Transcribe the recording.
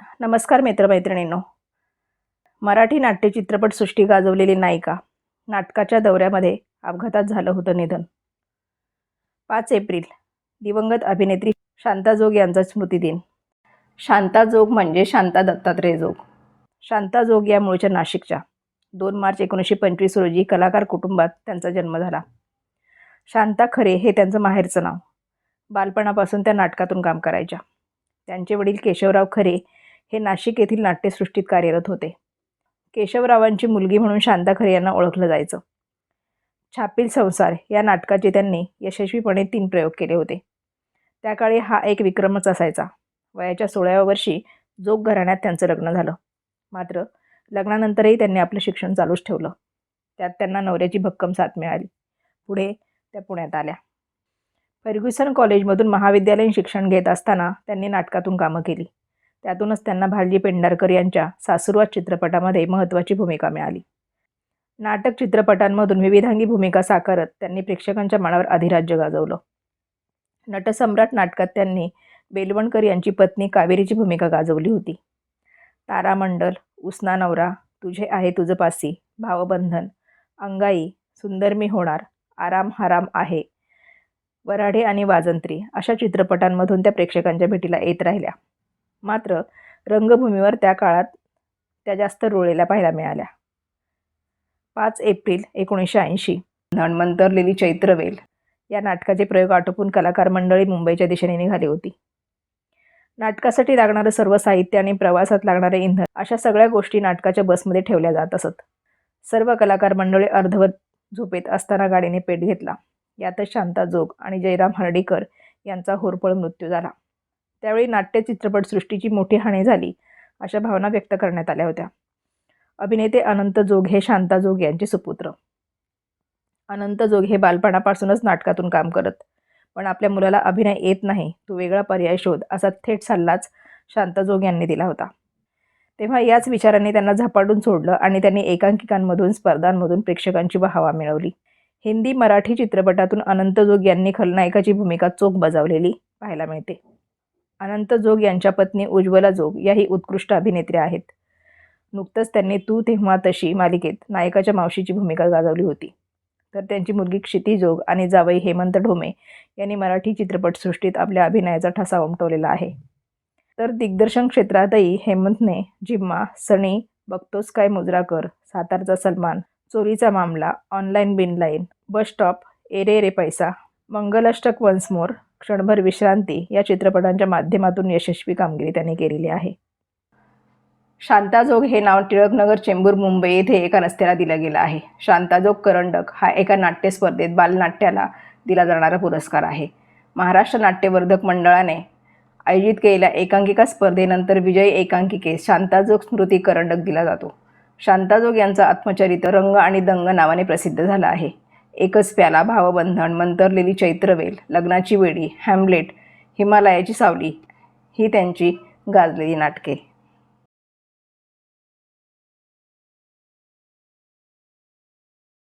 नमस्कार मित्रमैत्रिणींनो. मराठी नाट्य चित्रपटसृष्टी गाजवलेली नायिका नाटकाच्या दौऱ्यामध्ये अपघातात झालं होतं निधन. पाच एप्रिल दिवंगत अभिनेत्री शांता जोग यांचा स्मृतिदिन. शांता जोग म्हणजे शांता दत्तात्रय जोग. शांता जोग या मूळच्या नाशिकच्या. दोन मार्च एकोणीसशे पंचवीस रोजी कलाकार कुटुंबात त्यांचा जन्म झाला. शांता खरे हे त्यांचं माहेरचं नाव. बालपणापासून त्या नाटकातून काम करायच्या. त्यांचे वडील केशवराव खरे हे नाशिक येथील नाट्यसृष्टीत कार्यरत होते. केशवरावांची मुलगी म्हणून शांता खरे यांना ओळखलं जायचं. छापील संसार या नाटकाचे त्यांनी यशस्वीपणे तीन प्रयोग केले होते. त्या काळी हा एक विक्रमच असायचा. वयाच्या सोळाव्या वर्षी जोग घराण्यात त्यांचं लग्न झालं. मात्र लग्नानंतरही त्यांनी आपलं शिक्षण चालूच ठेवलं. त्यात त्यांना नवऱ्याची भक्कम साथ मिळाली. पुढे त्या पुण्यात आल्या. फर्ग्युसन कॉलेजमधून महाविद्यालयीन शिक्षण घेत असताना त्यांनी नाटकातून कामं केली. त्यातूनच त्यांना भालजी पेंढारकर यांच्या सासुरवात चित्रपटामध्ये महत्त्वाची भूमिका मिळाली. नाटक चित्रपटांमधून विविधांगी भूमिका साकारत त्यांनी प्रेक्षकांच्या मनावर अधिराज्य गाजवलं. नटसम्राट नाटकात त्यांनी बेलवणकर यांची पत्नी कावेरीची भूमिका गाजवली होती. तारामंडल उसना नवरा तुझे आहे तुझं पासी भावबंधन अंगाई सुंदर मी होणार आराम हराम आहे वराडे आणि वाजंत्री अशा चित्रपटांमधून त्या प्रेक्षकांच्या भेटीला येत राहिल्या. मात्र रंगभूमीवर त्या काळात त्या जास्त रुळलेल्या पाहायला मिळाल्या. पाच एप्रिल एकोणीसशे ऐंशी नणमंतरलेली चैत्रवेल या नाटकाचे प्रयोग आटोपून कलाकार मंडळी मुंबईच्या दिशेने निघाली होती. नाटकासाठी लागणारं सर्व साहित्य आणि प्रवासात लागणारे इंधन अशा सगळ्या गोष्टी नाटकाच्या बसमध्ये ठेवल्या जात असत. सर्व कलाकार मंडळी अर्धवट झोपेत असताना गाडीने पेट घेतला. यातच शांता जोग आणि जयराम हर्डीकर यांचा होरपळ मृत्यू झाला. त्यावेळी नाट्य चित्रपटसृष्टीची मोठी हानी झाली अशा भावना व्यक्त करण्यात आल्या होत्या. अभिनेते अनंत जोग हे शांता जोग यांचे सुपुत्र. अनंत जोग हे बालपणापासूनच नाटकातून काम करत पण आपल्या मुलाला अभिनय येत नाही तू वेगळा पर्याय शोध असा थेट सल्लाच शांता जोग यांनी दिला होता. तेव्हा याच विचारांनी त्यांना झपाटून सोडलं आणि त्यांनी एकांकिकांमधून स्पर्धांमधून प्रेक्षकांची वाहवा मिळवली. हिंदी मराठी चित्रपटातून अनंत जोग यांनी खलनायकाची भूमिका चोख बजावलेली पाहायला मिळते. अनंत जोग यांच्या पत्नी उज्ज्वला जोग याही उत्कृष्ट अभिनेत्र्या आहेत. नुकतंच त्यांनी तू तेव्हा तशी मालिकेत नायकाच्या मावशीची भूमिका गाजवली होती. तर त्यांची मुलगी क्षिती जोग आणि जावई हेमंत ढोमे यांनी मराठी चित्रपटसृष्टीत आपल्या अभिनयाचा ठसा उमटवलेला आहे. तर दिग्दर्शन क्षेत्रातही हेमंतने जिम्मा सनी बघतोस काय मुजराकर सातारचा सलमान चोरीचा मामला ऑनलाईन बिनलाईन बस स्टॉप एरे रे पैसा मंगलाष्टक वन्स मोर क्षणभर विश्रांती या चित्रपटांच्या माध्यमातून यशस्वी कामगिरी त्यांनी केलेली आहे. शांताजोग हे नाव टिळकनगर चेंबूर मुंबई येथे एका रस्त्याला दिलं गेलं आहे. शांताजोग करंडक हा एका नाट्यस्पर्धेत बालनाट्याला दिला जाणारा पुरस्कार आहे. महाराष्ट्र नाट्यवर्धक मंडळाने आयोजित केलेल्या एकांकिका स्पर्धेनंतर विजयी एकांकिकेस शांताजोग स्मृती करंडक दिला जातो. शांताजोग यांचा आत्मचरित्र रंग आणि दंग नावाने प्रसिद्ध झाला आहे. एकच प्याला भावबंधन मंतरलेली चैत्रवेल लग्नाची वेडी हॅमलेट हिमालयाची सावली ही त्यांची गाजलेली नाटके.